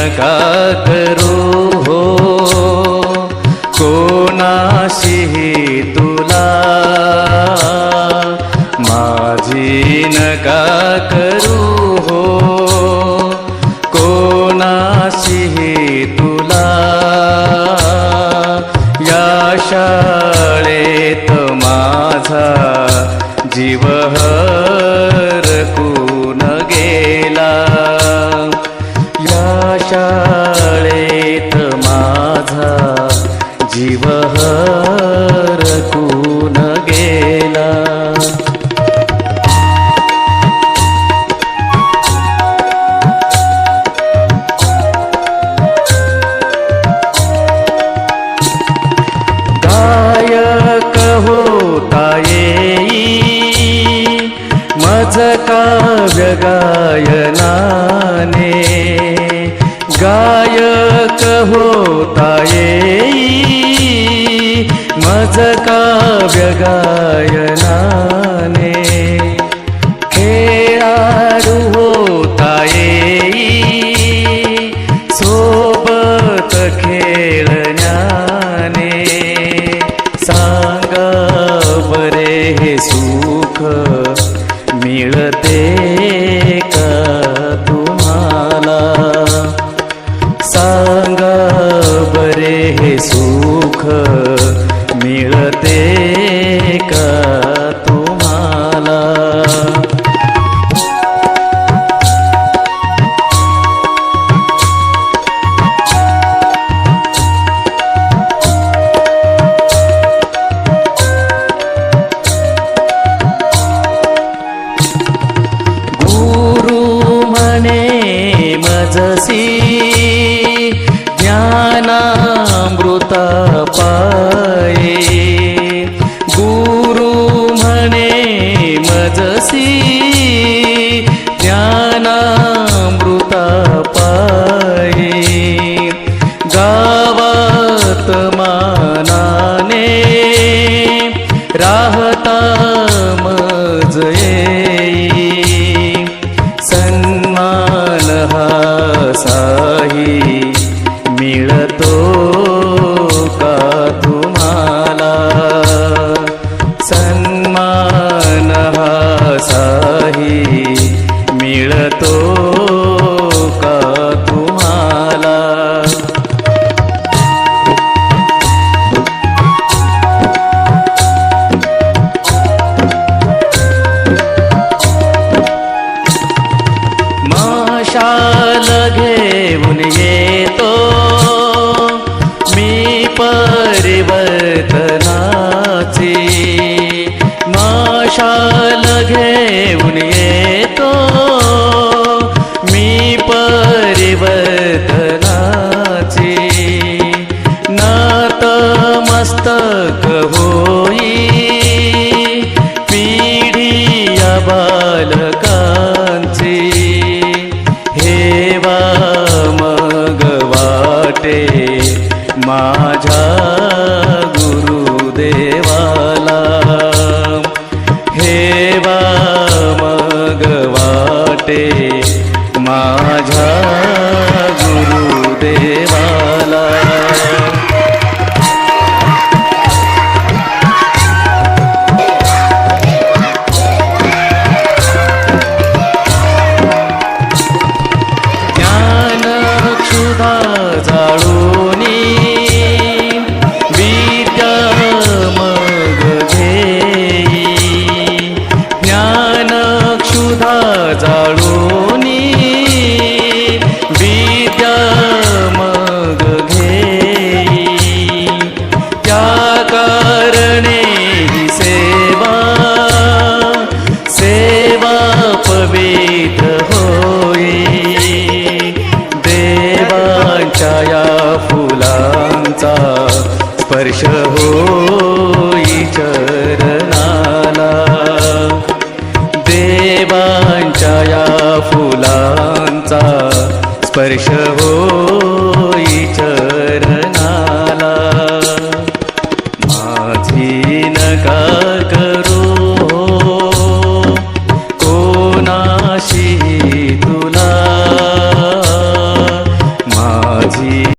हो। माझी नका करू हो। कोणाशी तुला? माझी नका करू हो। कोणाशी तुला? या शाळेत माझा जीव शाळेत माझा जीव हरकून गेला? गायक होता येई मज काव्य गायनाने. गायक होता येई मज काव्य गायनाने. खेळाडू होता येई सोबत खेळण्याने. सांगा बरे हे सुख हे सुख मिळते का तुम्हाला? गुरु म्हणे मजसी ज्ञानामृता पाये गुरु म्हणे मजसी ज्ञानामृता पाये गावात मानाने राहता मज का तुम्हाला? माशाल घेऊन येतो मी परिवर्तनाची. माशाल घेऊन येतो बालकांचे. हेवा मग वाटे माझ्या गुरुदेवाला. हेवा मग वाटे माझ्या स्पर्श होई चरणाला. देवांच्या या फुलांचा स्पर्श होई चरणाला. माझी नका करू